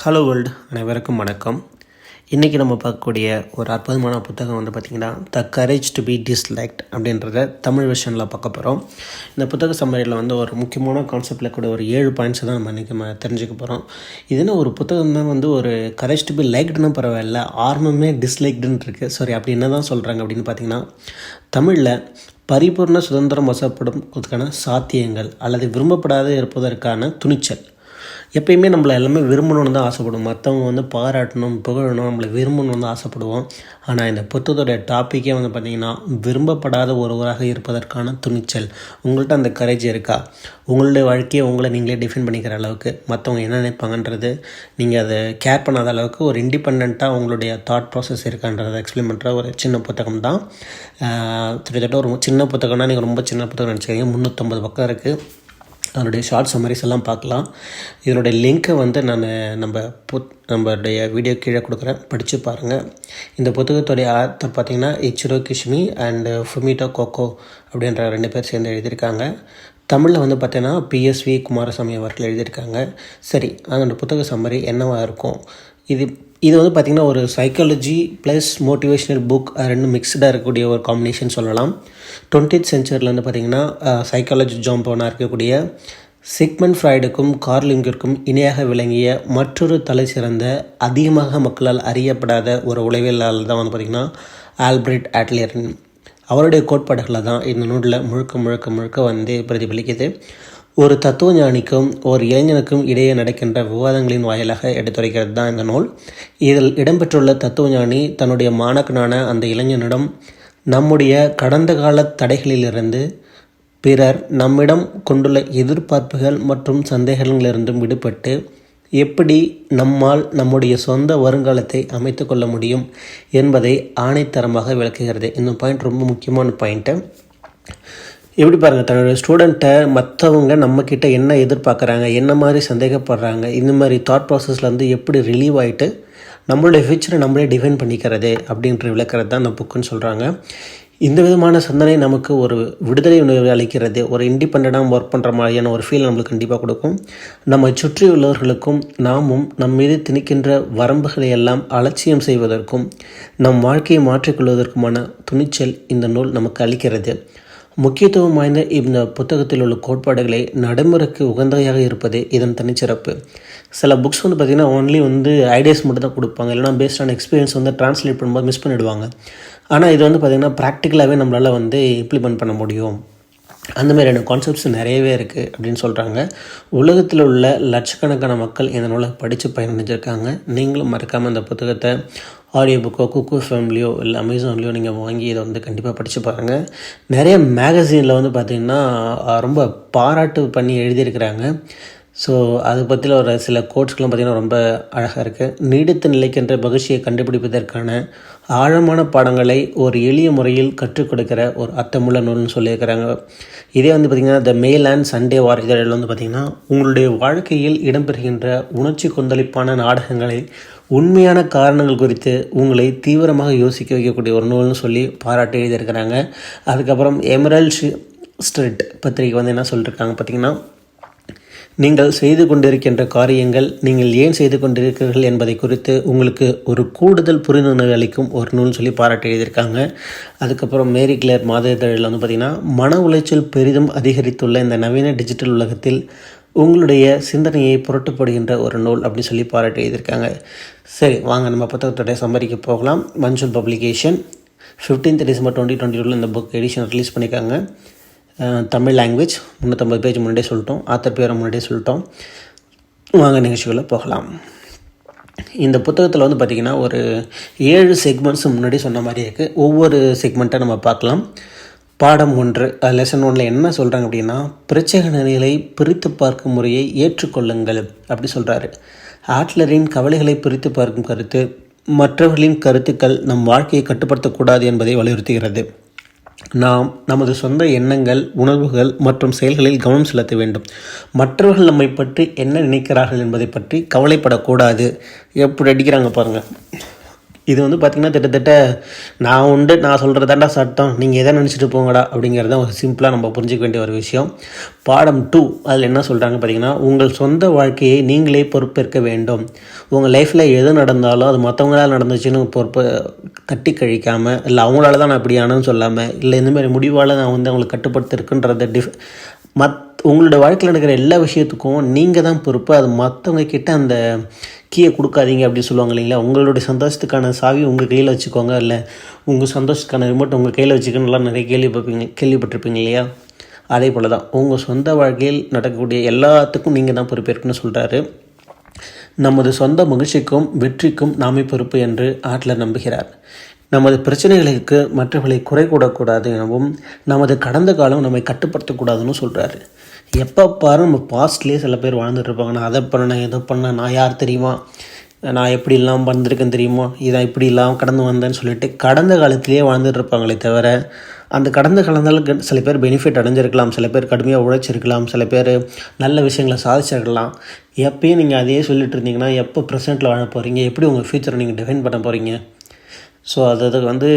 Hello world அனைவருக்கும் வணக்கம். இன்றைக்கி நம்ம பார்க்கக்கூடிய ஒரு அற்புதமான புத்தகம் வந்து பார்த்திங்கன்னா the courage to be disliked அப்படின்றத தமிழ் வெர்ஷனில் பார்க்க போகிறோம் இந்த புத்தக சம்மரியில் வந்து ஒரு முக்கியமான கான்செப்டில் கூட ஒரு ஏழு பாயிண்ட்ஸ் தான் நம்ம இன்றைக்கி தெரிஞ்சுக்க போகிறோம் இதுன்னு ஒரு புத்தகம் தான் வந்து ஒரு கரேஜ் டு பி லைக்டுன்னு பரவாயில்ல ஆர்மமே டிஸ்லைக்டுன்னு இருக்குது சாரி அப்படி என்ன தான் சொல்கிறாங்க அப்படின்னு பார்த்தீங்கன்னா தமிழில் பரிபூர்ண சுதந்திரம் வசப்படுவதற்கான சாத்தியங்கள் அல்லது விரும்பப்படாத இருப்பதற்கான துணிச்சல். எப்பயுமே நம்மளை எல்லாமே விரும்பணும்னு தான் ஆசைப்படுவோம். மற்றவங்க வந்து பாராட்டணும் புகழணும் நம்மளை விரும்பணும்னு தான் ஆசைப்படுவோம். ஆனால் இந்த புத்தகத்தோடைய டாப்பிக்கே வந்து பார்த்திங்கன்னா விரும்பப்படாத ஒருவராக இருப்பதற்கான துணிச்சல். உங்கள்கிட்ட அந்த கரேஜ் இருக்கா? உங்களுடைய வாழ்க்கையை உங்களை நீங்களே டிஃபைன் பண்ணிக்கிற அளவுக்கு மற்றவங்க என்ன நினைப்பாங்கன்றது நீங்கள் அதை கேர் பண்ணாத அளவுக்கு ஒரு இண்டிபெண்ட்டாக உங்களுடைய தாட் ப்ராசஸ் இருக்கான்றதை எக்ஸ்பிளைன் பண்ணுற ஒரு சின்ன புத்தகம் தான். கிட்டத்தட்ட ஒரு சின்ன புத்தகம்னா நீங்கள் ரொம்ப சின்ன புத்தகம் நினச்சிக்கிறீங்க முந்நூற்றம்பது பக்கம் இருக்குது அதனுடைய ஷார்ட் சம்மரிஸ் எல்லாம் பார்க்கலாம். இதனுடைய லிங்க்கை வந்து நான் நம்ம புத் நம்மளுடைய வீடியோ கீழே கொடுக்குறேன். படித்து பாருங்கள் இந்த புத்தகத்துடைய ஆர்த்தை பார்த்திங்கன்னா இச்சிரோ கிஷ்மி அண்டு ஃபுமிட்டோ கோகோ அப்படின்ற ரெண்டு பேர் சேர்ந்து எழுதியிருக்காங்க. தமிழில் வந்து பார்த்தீங்கன்னா பிஎஸ்வி குமாரசாமி அவர்கள் எழுதியிருக்காங்க. சரி அந்த புத்தக சம்மரி என்னவாக இருக்கும்? இது இது வந்து பார்த்திங்கன்னா ஒரு சைக்காலஜி ப்ளஸ் மோட்டிவேஷ்னல் புக் ரெண்டும் மிக்ஸ்டாக இருக்கக்கூடிய ஒரு காம்பினேஷன் சொல்லலாம். டுவெண்ட்டித் சென்ச்சுரியில் வந்து பார்த்திங்கன்னா சைக்காலஜி ஜாம்பவனாக இருக்கக்கூடிய சிக்மன் ஃப்ராய்டுக்கும் கார்லிங்கிற்கும் இணையாக விளங்கிய மற்றொரு தலை சிறந்த அதிகமாக மக்களால் அறியப்படாத ஒரு உளவியலாளர் தான் வந்து பார்த்திங்கன்னா ஆல்பர்ட் ஆட்லியர்ன் அவருடைய கோட்பாடுகளை தான் இந்த நூலில் முழுக்க முழுக்க முழுக்க வந்து பிரதிபலிக்குது. ஒரு தத்துவ ஞானிக்கும் ஒரு இளைஞனுக்கும் இடையே நடக்கின்ற விவாதங்களின் வாயிலாக எடுத்துரைக்கிறது தான் இந்த நூல். இதில் இடம்பெற்றுள்ள தத்துவ ஞானி தன்னுடைய மாணக்கனான அந்த இளைஞனிடம் நம்முடைய கடந்த கால தடைகளிலிருந்து பிறர் நம்மிடம் கொண்டுள்ள எதிர்பார்ப்புகள் மற்றும் சந்தேகங்களிலிருந்தும் விடுபட்டு எப்படி நம்மால் நம்முடைய சொந்த வருங்காலத்தை அமைத்து கொள்ள முடியும் என்பதை ஆணைத்தரமாக விளக்குகிறது. இந்த பாயிண்ட் ரொம்ப முக்கியமான பாயிண்ட்டு எப்படி பாருங்கள் தன்னோட ஸ்டூடெண்ட்டை மற்றவங்க நம்மக்கிட்ட என்ன எதிர்பார்க்குறாங்க என்ன மாதிரி சந்தேகப்படுறாங்க இந்த மாதிரி தாட் ப்ராசஸ்லேருந்து எப்படி ரிலீவ் ஆகிட்டு நம்மளுடைய ஃப்யூச்சரை நம்மளே டிஃபைன் பண்ணிக்கிறது அப்படின்ற விளக்கிறது தான் அந்த புக்குன்னு சொல்கிறாங்க இந்த விதமான சிந்தனை நமக்கு ஒரு விடுதலை உணர்வு அளிக்கிறது ஒரு இண்டிபெண்ட்டாக ஒர்க் பண்ணுற மாதிரியான ஒரு ஃபீல் நம்மளுக்கு கண்டிப்பாக கொடுக்கும். நம்ம சுற்றி உள்ளவர்களுக்கும் நாமும் நம் மீது திணிக்கின்ற வரம்புகளை எல்லாம் அலட்சியம் செய்வதற்கும் நம் வாழ்க்கையை மாற்றிக்கொள்வதற்குமான துணிச்சல் இந்த நூல் நமக்கு அளிக்கிறது. முக்கியத்துவம் வாய்ந்த இந்த புத்தகத்தில் உள்ள கோட்பாடுகளை நடைமுறைக்கு உகந்தவையாக இருப்பது இதன் தனிச்சிறப்பு. சில புக்ஸ் வந்து பார்த்திங்கன்னா ஒன்லி வந்து ஐடியாஸ் மட்டும் தான் கொடுப்பாங்க. இல்லைனா பேஸ்ட் ஆன் எக்ஸ்பீரியன்ஸ் வந்து ட்ரான்ஸ்லேட் பண்ணும்போது மிஸ் பண்ணிவிடுவாங்க ஆனால் இது வந்து பார்த்திங்கன்னா ப்ராக்டிக்கலாகவே நம்மளால் வந்து இம்ப்ளிமெண்ட் பண்ண முடியும். அந்த மாதிரியான கான்செப்ட்ஸ் நிறையவே இருக்குது அப்படின்னு சொல்கிறாங்க உலகத்தில் உள்ள லட்சக்கணக்கான மக்கள் இந்த நூலை படித்து பயனடைஞ்சிருக்காங்க. நீங்களும் மறக்காமல் அந்த புத்தகத்தை ஆடியோ புக்கோ குக்கு ஃபேம்லியோ இல்லை அமேசான்லேயோ நீங்கள் வாங்கி இதை வந்து கண்டிப்பாக படித்து பாருங்கள் நிறைய மேகசினில் வந்து பார்த்திங்கன்னா ரொம்ப பாராட்டு பண்ணி எழுதியிருக்கிறாங்க. ஸோ அதை பற்றியில் ஒரு சில கோட்ஸ்கெலாம் பார்த்திங்கன்னா ரொம்ப அழகாக இருக்குது நீடித்த நிலைக்கின்ற மகிழ்ச்சியை கண்டுபிடிப்பதற்கான ஆழமான பாடங்களை ஒரு எளிய முறையில் கற்றுக் கொடுக்குற ஒரு அர்த்தமுள்ள நூல்னு சொல்லியிருக்கிறாங்க. இதே வந்து பார்த்திங்கன்னா த மேல் அண்ட் சண்டே வார இதழில் வந்து பார்த்திங்கன்னா உங்களுடைய வாழ்க்கையில் இடம்பெறுகின்ற உணர்ச்சி கொந்தளிப்பான நாடகங்களை உண்மையான காரணங்கள் குறித்து உங்களை தீவிரமாக யோசிக்க வைக்கக்கூடிய ஒரு நூல்னு சொல்லி பாராட்டி எழுதியிருக்கிறாங்க. அதுக்கப்புறம் எமரல் ஸ்ட்ரிட் பத்திரிகை வந்து என்ன சொல்லியிருக்காங்க பார்த்திங்கன்னா நீங்கள் செய்து கொண்டிருக்கின்ற காரியங்கள் நீங்கள் ஏன் செய்து கொண்டிருக்கிறீர்கள் என்பதை குறித்து உங்களுக்கு ஒரு கூடுதல் புரிந்துணர்வு அளிக்கும் ஒரு நூல் சொல்லி பாராட்டி எழுதியிருக்காங்க. அதுக்கப்புறம் மேரி கிளேர் மாத இதழில் வந்து பார்த்திங்கன்னா மன உளைச்சல் பெரிதும் அதிகரித்துள்ள இந்த நவீன டிஜிட்டல் உலகத்தில் உங்களுடைய சிந்தனையை புரட்டுப்படுகின்ற ஒரு நூல் அப்படின்னு சொல்லி பாராட்டி எழுதியிருக்காங்க. சரி வாங்க நம்ம புத்தகத்துடைய சம்மரிக்கு போகலாம். Manjul publication fifteenth December twenty twenty டூவில் இந்த புக் எடிஷன் ரிலீஸ் பண்ணியிருக்காங்க. தமிழ் லாங்குவேஜ் முந்நூற்றம்பது பேஜ் முன்னாடியே சொல்லிட்டோம். ஆத்தர் பேரை முன்னாடியே சொல்லிட்டோம். வாங்க நிகழ்ச்சிகளை போகலாம். இந்த புத்தகத்தில் வந்து பார்த்திங்கன்னா ஒரு ஏழு செக்மெண்ட்ஸ் முன்னாடி சொன்ன மாதிரி இருக்குது ஒவ்வொரு செக்மெண்ட்டை நம்ம பார்க்கலாம். பாடம் ஒன்று லெசன் ஒன்றில் என்ன சொல்கிறாங்க அப்படின்னா பிரச்சனைகளை பிரித்து பார்க்கும் முறையை ஏற்றுக்கொள்ளுங்கள் அப்படி சொல்கிறாரு ஆட்லரின் கவலைகளை பிரித்து பார்க்கும் கருத்து மற்றவர்களின் கருத்துக்கள் நம் வாழ்க்கையை கட்டுப்படுத்தக்கூடாது என்பதை வலியுறுத்துகிறது. நாம் நமது சொந்த எண்ணங்கள் உணர்வுகள் மற்றும் செயல்களில் கவனம் செலுத்த வேண்டும். மற்றவர்கள் நம்மை பற்றி என்ன நினைக்கிறார்கள் என்பதை பற்றி கவலைப்படக்கூடாது. எப்படி அடிக்கிறாங்க பாருங்கள் இது வந்து பார்த்திங்கன்னா கிட்டத்தட்ட நான் உண்டு நான் சொல்கிறதாண்டா சட்டம். நீங்கள் எதை நினச்சிட்டு போங்கடா அப்படிங்கிறது தான் ஒரு சிம்பிளாக நம்ம புரிஞ்சிக்க வேண்டிய ஒரு விஷயம். பாடம் டூ அதில் என்ன சொல்கிறாங்க பார்த்தீங்கன்னா உங்கள் சொந்த வாழ்க்கையை நீங்களே பொறுப்பேற்க வேண்டும். உங்கள் லைஃப்பில் எது நடந்தாலும் அது மற்றவங்களால் நடந்துச்சுன்னு பொறுப்பை தட்டி கழிக்காமல் இல்லை அவங்களால தான் நான் இப்படி ஆனேன்னு சொல்லாமல் இல்லை இந்தமாதிரி முடிவால் நான் வந்து அவங்களை கட்டுப்படுத்திருக்குன்றத டிஃப் மத் உங்களோட வாழ்க்கையில் நடக்கிற எல்லா விஷயத்துக்கும் நீங்கள் தான் பொறுப்பு. அது மற்றவங்க கிட்ட அந்த கீயை கொடுக்காதீங்க அப்படின்னு சொல்லுவாங்க இல்லைங்களா? உங்களுடைய சந்தோஷத்துக்கான சாவி உங்கள் கையில் வச்சுக்கோங்க. இல்லை உங்கள் சந்தோஷத்துக்கான ரிமோட் உங்கள் கையில் வச்சுக்கணும்லாம் நிறைய கேள்விப்பட்டிருப்பீங்க கேள்விப்பட்டிருப்பீங்க இல்லையா? அதே போல் தான் உங்கள் சொந்த வாழ்க்கையில் நடக்கக்கூடிய எல்லாத்துக்கும் நீங்கள் தான் பொறுப்பேற்கணும்னு சொல்கிறாரு நமது சொந்த மகிழ்ச்சிக்கும் வெற்றிக்கும் நாமே பொறுப்பு என்று ஆட்லர் நம்புகிறார். நமது பிரச்சனைகளுக்கு மற்றவர்களை குறை கூடக்கூடாது எனவும் நமது கடந்த காலம் நம்மை கட்டுப்படுத்தக்கூடாதுன்னு சொல்கிறாரு எப்போ பாரு நம்ம பாஸ்ட்லேயே சில பேர் வாழ்ந்துட்டுருப்பாங்க நான் அதை பண்ணேன் எதை பண்ணேன் நான் யார் தெரியுமா? நான் எப்படி இல்லாமல் வந்திருக்கேன் தெரியுமா? இதை இப்படி இல்லாமல் கடந்து வந்தேன்னு சொல்லிட்டு கடந்த காலத்திலேயே வாழ்ந்துட்டு இருப்பாங்களே தவிர அந்த கடந்த காலத்தில் சில பேர் பெனிஃபிட் அடைஞ்சிருக்கலாம். சில பேர் கடுமையாக உழைச்சிருக்கலாம். சில பேர் நல்ல விஷயங்களை சாதிச்சிருக்கலாம். எப்பயும் நீங்கள் அதையே சொல்லிட்டு இருந்தீங்கன்னா எப்போ ப்ரெசென்ட்டில் வாழ போகிறீங்க எப்படி உங்கள் ஃப்யூச்சரை நீங்கள் டிஃபைன் பண்ண போகிறீங்க ஸோ அது அதுக்கு வந்து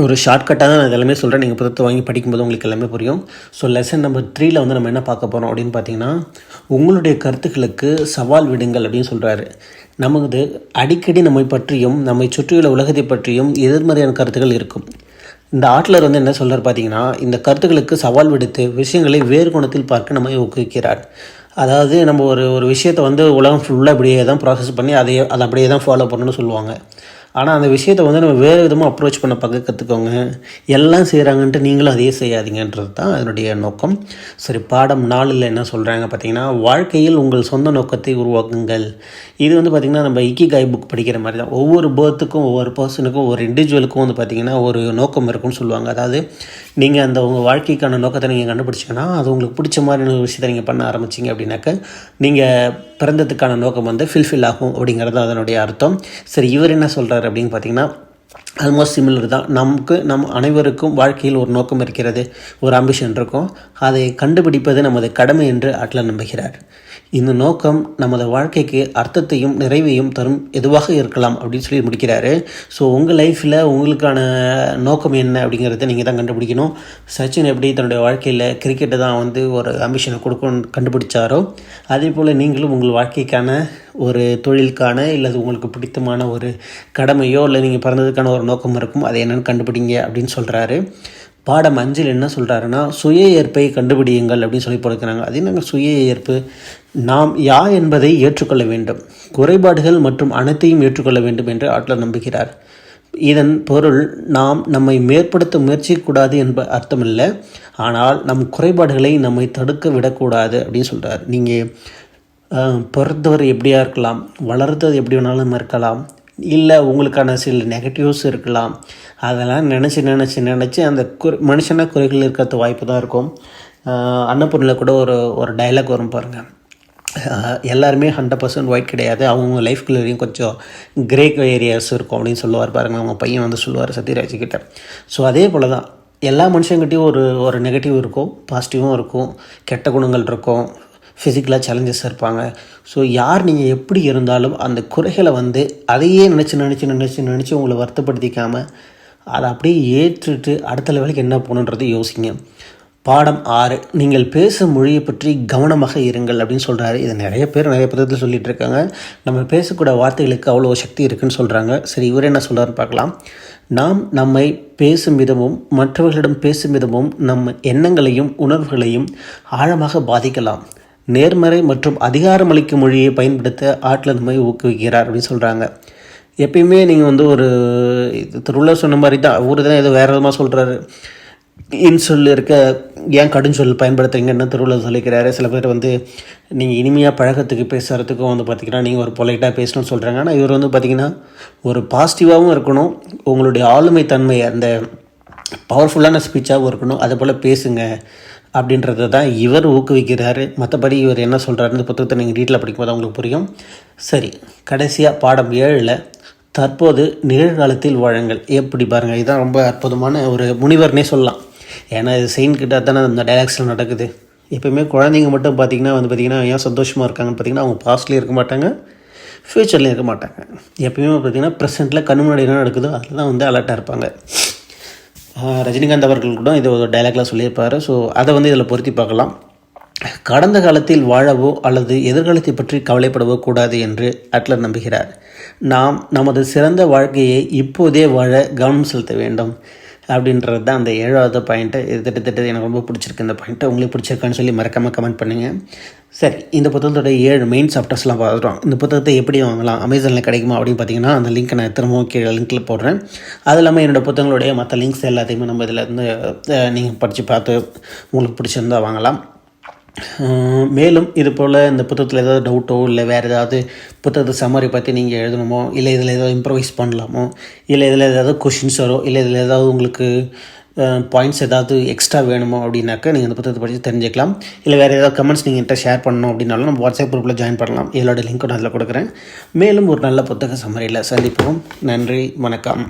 ஒரு ஷார்ட்கட்டாக தான் நான் இதெல்லாமே சொல்கிறேன் நீங்கள் புத்தகத்தை வாங்கி படிக்கும்போது உங்களுக்கு எல்லாமே புரியும். ஸோ லெசன் நம்பர் த்ரீல வந்து நம்ம என்ன பார்க்க போகிறோம் அப்படின்னு பார்த்தீங்கன்னா உங்களுடைய கருத்துக்களுக்கு சவால் விடுங்கள் அப்படின்னு சொல்கிறாரு நமது அடிக்கடி நம்மை பற்றியும் நம்மை சுற்றியுள்ள உலகத்தை பற்றியும் எதிர்மறையான கருத்துக்கள் இருக்கும். இந்த ஆட்லர் வந்து என்ன சொல்கிறார் பார்த்தீங்கன்னா இந்த கருத்துக்களுக்கு சவால் விடுத்து விஷயங்களை வேறு குணத்தில் பார்க்க நம்மை ஊக்குவிக்கிறார். அதாவது நம்ம ஒரு ஒரு விஷயத்தை வந்து உலகம் ஃபுல்லாக இப்படியே தான் ப்ராசஸ் பண்ணி அதை அதை அப்படியே தான் ஃபாலோ பண்ணணும்னு சொல்லுவாங்க. ஆனால் அந்த விஷயத்தை வந்து நம்ம வேறு விதமாக அப்ரோச் பண்ண பார்க்க கற்றுக்கோங்க எல்லாம் செய்கிறாங்கன்ட்டு நீங்களும் அதையே செய்யாதீங்கன்றது தான் அதனுடைய நோக்கம். சரி பாடம் நாளில் என்ன சொல்கிறாங்க பார்த்தீங்கன்னா வாழ்க்கையில் உங்கள் சொந்த நோக்கத்தை உருவாக்குங்கள். இது வந்து பார்த்திங்கன்னா நம்ம இக்கிகாய் புக் படிக்கிற மாதிரி தான். ஒவ்வொரு பேர்த்துக்கும் ஒவ்வொரு பர்சனுக்கும் ஒவ்வொரு இண்டிவிஜுவலுக்கும் வந்து பார்த்திங்கன்னா ஒரு நோக்கம் இருக்கும்னு சொல்லுவாங்க. அதாவது நீங்கள் அந்த உங்கள் வாழ்க்கைக்கான நோக்கத்தை நீங்கள் கண்டுபிடிச்சிங்கன்னா அது உங்களுக்கு பிடிச்ச மாதிரியான ஒரு விஷயத்தை நீங்கள் பண்ண ஆரம்பிச்சிங்க அப்படின்னாக்க நீங்கள் பிறந்ததுக்கான நோக்கம் வந்து ஃபில்ஃபில் ஆகும் அப்படிங்கிறது அதனுடைய அர்த்தம். சரி இவர் என்ன சொல்கிறார் அப்படின்னு பார்த்தீங்கன்னா ஆல்மோஸ்ட் சிமிலர் தான். நமக்கு நம் அனைவருக்கும் வாழ்க்கையில் ஒரு நோக்கம் இருக்கிறது ஒரு அம்பிஷன் இருக்கும். அதை கண்டுபிடிப்பது நமது கடமை என்று அட்லர் நம்புகிறார். இந்த நோக்கம் நமது வாழ்க்கைக்கு அர்த்தத்தையும் நிறைவையும் தரும் எதுவாக இருக்கலாம் அப்படின்னு சொல்லி முடிக்கிறாரு. ஸோ உங்கள் லைஃப்பில் உங்களுக்கான நோக்கம் என்ன அப்படிங்கிறத நீங்கள் தான் கண்டுபிடிக்கணும். சச்சின் எப்படி தன்னுடைய வாழ்க்கையில் கிரிக்கெட்டை தான் வந்து ஒரு அம்பிஷனை கொடுக்கணும் கண்டுபிடிச்சாரோ அதே போல் நீங்களும் உங்கள் வாழ்க்கைக்கான ஒரு தொழிலுக்கான இல்லை உங்களுக்கு பிடித்தமான ஒரு கடமையோ இல்லை நீங்கள் பிறந்ததுக்கான ஒரு நோக்கம் இருக்கும். அதை என்னென்னு கண்டுபிடிங்க அப்படின்னு சொல்கிறாரு பாடம் அஞ்சில் என்ன சொல்கிறாருன்னா சுய ஏற்பை கண்டுபிடியுங்கள் அப்படின்னு சொல்லி போடுக்கிறாங்க அது என்னங்க சுய ஏற்பு? நாம் யா என்பதை ஏற்றுக்கொள்ள வேண்டும். குறைபாடுகள் மற்றும் அனைத்தையும் ஏற்றுக்கொள்ள வேண்டும் என்று ஆட்லர் நம்புகிறார். இதன் பொருள் நாம் நம்மை மேற்படுத்த முயற்சிக்கூடாது என்ப அர்த்தமில்லை. ஆனால் நம் குறைபாடுகளை நம்மை தடுக்க விடக்கூடாது அப்படின்னு சொல்கிறார் நீங்கள் பிறந்தவர் எப்படியா இருக்கலாம்? வளர்த்தது எப்படி வேணாலும் இருக்கலாம். இல்லை உங்களுக்கான சில நெகட்டிவ்ஸ் இருக்கலாம். அதெல்லாம் நினச்சி நினச்சி நினச்சி அந்த குறை மனுஷனாக குறைகள் இருக்கிறது வாய்ப்பு தான் இருக்கும். அன்னபூர்ணில் கூட ஒரு ஒரு டைலாக் வரும் பாருங்கள் எல்லாருமே ஹண்ட்ரட் பர்சன்ட் ஒயிட் கிடையாது. அவங்க லைஃப்குள்ளேயும் கொஞ்சம் கிரே ஏரியாஸ் இருக்கும் அப்படின்னு சொல்லுவார் பாருங்கள் அவங்க பையன் வந்து சொல்லுவார் சத்யராஜ் கிட்ட. ஸோ அதே போல் தான் எல்லா மனுஷங்கிட்டையும் ஒரு ஒரு நெகட்டிவ் இருக்கும் பாசிட்டிவும் இருக்கும். கெட்ட குணங்கள் இருக்கும். ஃபிசிக்கலாக சேலஞ்சஸ் இருப்பாங்க. ஸோ யார் நீங்கள் எப்படி இருந்தாலும் அந்த குறைகளை வந்து அதையே நினச்சி நினச்சி நினச்சி நினச்சி உங்களை வருத்தப்படுத்திக்காமல் அதை அப்படியே ஏற்றுட்டு அடுத்த லெவலுக்கு என்ன போகணுன்றது யோசிங்க. பாடம் ஆறு நீங்கள் பேசும் மொழியை பற்றி கவனமாக இருங்கள் அப்படின்னு சொல்கிறாரு இதை நிறைய பேர் நிறைய பதத்தில் சொல்லிகிட்டு இருக்காங்க. நம்ம பேசக்கூடிய வார்த்தைகளுக்கு அவ்வளோ சக்தி இருக்குன்னு சொல்கிறாங்க சரி இவர் என்ன சொல்கிறாருன்னு பார்க்கலாம். நாம் நம்மை பேசும் விதமும் மற்றவர்களிடம் பேசும் விதமும் நம் எண்ணங்களையும் உணர்வுகளையும் ஆழமாக பாதிக்கலாம். நேர்மறை மற்றும் அதிகாரமளிக்கும் மொழியை பயன்படுத்த ஆட்டில் நம்மை ஊக்குவிக்கிறார் அப்படின்னு சொல்கிறாங்க எப்பயுமே நீங்கள் வந்து ஒரு திருவிழா சொன்ன மாதிரி தான் ஊர் தான் ஏதோ வேறு விதமாக சொல்கிறாரு இன்சொல் இருக்க ஏன் கடுஞ்சொல் பயன்படுத்துறீங்கன்னு திருவிழா சொல்லிக்கிறாரு. சில பேர் வந்து நீங்கள் இனிமையாக பழக்கத்துக்கு பேசுகிறதுக்கும் வந்து பார்த்திங்கன்னா நீங்கள் ஒரு பொலைட்டாக பேசணும்னு சொல்கிறாங்க ஆனால் இவர் வந்து பார்த்திங்கன்னா ஒரு பாசிட்டிவாகவும் இருக்கணும். உங்களுடைய ஆளுமை தன்மை அந்த பவர்ஃபுல்லான ஸ்பீச்சாகவும் இருக்கணும். அதே போல் பேசுங்க. அப்படின்றத தான் இவர் ஊக்குவிக்கிறாரு. மற்றபடி இவர் என்ன சொல்கிறாரு இந்த புத்தகத்தை நீங்கள் வீட்டில் படிக்கும்போது அவங்களுக்கு புரியும். சரி கடைசியாக பாடம் ஏழில் தற்போது நிகழ்காலத்தில் வழங்கல் எப்படி பாருங்கள் இதுதான் ரொம்ப அற்புதமான ஒரு முனிவர்னே சொல்லலாம். ஏன்னா இது செயின் கிட்ட தானே அந்த டைலாக்ஸில் நடக்குது. எப்போயுமே குழந்தைங்க மட்டும் பார்த்திங்கன்னா வந்து பார்த்திங்கன்னா ஏன் சந்தோஷமாக இருக்காங்கன்னு பார்த்திங்கன்னா அவங்க பாஸ்ட்லேயும் இருக்க மாட்டாங்க ஃப்யூச்சர்லேயும் இருக்க மாட்டாங்க. எப்பயுமே பார்த்திங்கன்னா ப்ரெசென்ட்டில் கண் முன்னாடி என்ன நடக்குதோ அதில் தான் வந்து அலர்ட்டாக இருப்பாங்க. ரஜினிகாந்த் அவர்கள் கூட இது ஒரு டைலாக்லாம் சொல்லியிருப்பார். ஸோ அதை வந்து இதில் பொருத்தி பார்க்கலாம். கடந்த காலத்தில் வாழவோ அல்லது எதிர்காலத்தை பற்றி கவலைப்படவோ கூடாது என்று அட்லர் நம்புகிறார். நாம் நமது சிறந்த வாழ்க்கையை இப்போதே வாழ கவனம் செலுத்த வேண்டும். அப்படின்றது தான் அந்த ஏழாவது பாயிண்ட்டு இது திட்டத்திட்ட எனக்கு ரொம்ப பிடிச்சிருக்கு. இந்த பாயிண்ட்டு உங்களுக்கு பிடிச்சிருக்கான்னு சொல்லி மறக்காமல் கமெண்ட் பண்ணுங்கள் சரி இந்த புத்தகத்தோட ஏழு மெயின் சாப்டர்ஸ்லாம் பார்த்துட்டோம். இந்த புத்தகத்தை எப்படி வாங்கலாம்? அமேசானில் கிடைக்குமா அப்படின்னு பார்த்தீங்கன்னா அந்த லிங்க்கை நான் திரும்பவும் கீழே லிங்க்கில் போடுறேன். அது இல்லாமல் என்னோடய புத்தகங்களுடைய மற்ற லிங்க்ஸ் எல்லாத்தையுமே நம்ம இதில் இருந்து நீங்கள் படித்து பார்த்து உங்களுக்கு பிடிச்சிருந்தா வாங்கலாம். மேலும் இது போல் இந்த புத்தகத்தில் ஏதாவது டவுட்டோ இல்லை வேறு ஏதாவது புத்தகத்தை சம்மரி பற்றி நீங்கள் எழுதணுமோ இல்லை இதில் ஏதாவது இம்ப்ரவைஸ் பண்ணலாமோ இல்லை இதில் ஏதாவது கொஷின்ஸ் வரும் இல்லை இதில் ஏதாவது உங்களுக்கு பாயிண்ட்ஸ் ஏதாவது எக்ஸ்ட்ரா வேணுமோ அப்படின்னாக்கா நீங்கள் இந்த புத்தகத்தை படித்து தெரிஞ்சுக்கலாம். இல்லை வேறு ஏதாவது கமெண்ட்ஸ் நீங்கள் என்கிட்ட ஷேர் பண்ணணும் அப்படின்னாலும் நம்ம வாட்ஸ்அப் குரூப்பில் ஜாயின் பண்ணலாம். இதோட லிங்க்கும் நான் அதில் கொடுக்குறேன். மேலும் ஒரு நல்ல புத்தக சம்மரியில் சந்திப்போம். நன்றி வணக்கம்.